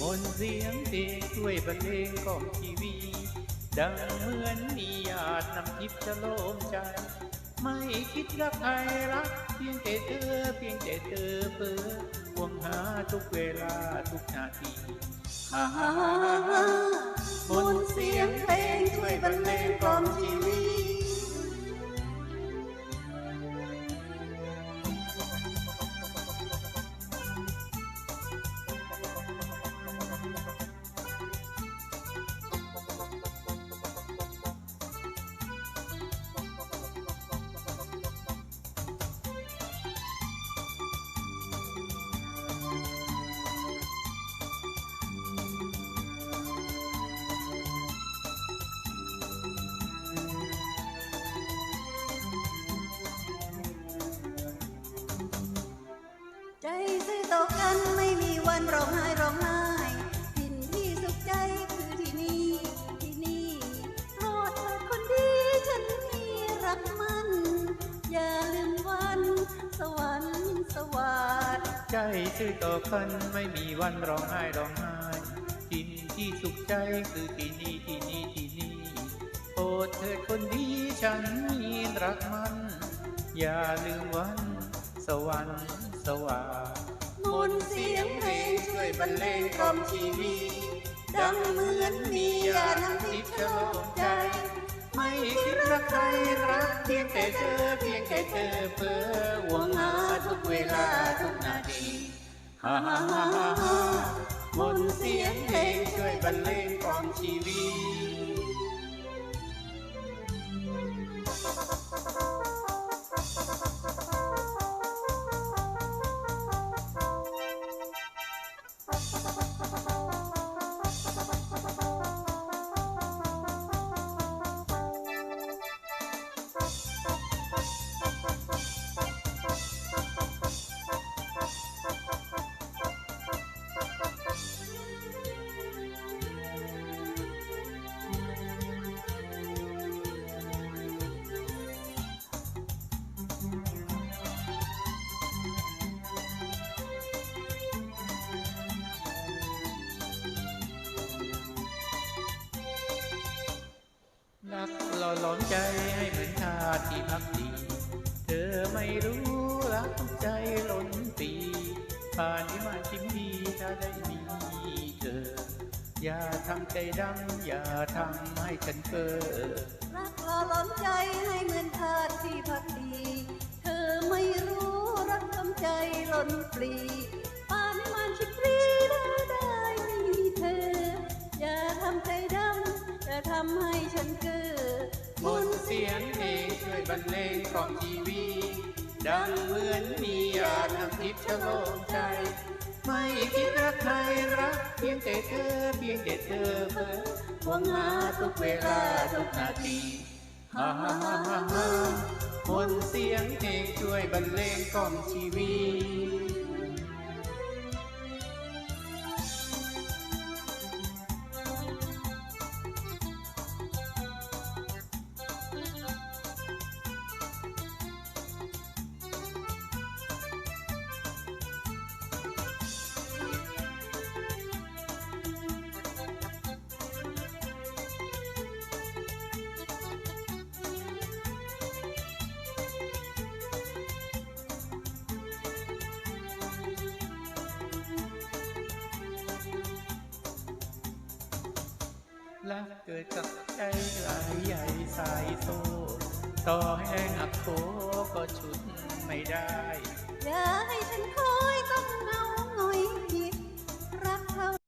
มนเสียงเพลงช่วยบรรเลงกล่อมชีวี ดังเหมือนมีหยาดน้ำทิพย์จะโลมใจ ไม่คิดรักใครรัก เพียงแต่เธอ เพียงแต่เธอเพ้อห่วงหาทุกเวลาทุกนาทีฮ่าฮ่าฮ่ามนเสียงเพลงช่วยบรรเลงกล่อมชีวี ใจซื่อต่อกันไม่มีวันร้องไห้ร้องไห้ทินที่สุขใจคือที่นี่ที่นี่ที่นี่โปรดเถิดคนดีฉันมีรักมัน อย่าลืมวัน สวรรค์สว่างมนเสียงเพลงช่วยบรรเลงกล่อมชีวีดังเหมือนมียาน้ำทิพย์ฉลองใจ คิดรักใครรักเพียงแต่เธอเพียงแต่เธอเพ้อหวงหาทุกเวลาทุกนาทีฮ่าฮ่าฮ่าฮ่าฮ่ามนต์เสียงเพลงช่วยบรรเลงกล่อมชีวีต อหลอมใจให้เหมือนชาติที่พักดี เธอไม่รู้รักใจหล้นปีป่านนี้มาชิมดีถ้าได้มีเธอ อย่าทำใจดำอย่าทำให้ฉันเก้อรักหล่อหลอมใจให้เหมือนทาสที่พักดี เธอไม่รู้รักทำใจหล่นปลีป่านนี้มันชิบรีได้ได้ม่มีเธอ อย่าทำใจดำอย่าทำให้ฉันเก้อ มนเสียงเพลงช่วยบรรเลงกล่อมชีวี ดังเหมือนมียาน้ำทิพย์ชโลมใจ ไม่คิดรักใครรัก เพียงแต่เธอเพียงแต่เธอเพ้อหวงหาทุกเวลาทุกนาทีฮ่าฮ่าฮ่าฮ่าฮ่ามนเสียงเพลงช่วยบรรเลงกล่อมชีวี รักเกิดกับใจหลายใหญ่สายโตต่อให้แรงหักโคก็ชุดไม่ได้อย่าให้ฉันคอยต้องเอาหน่อย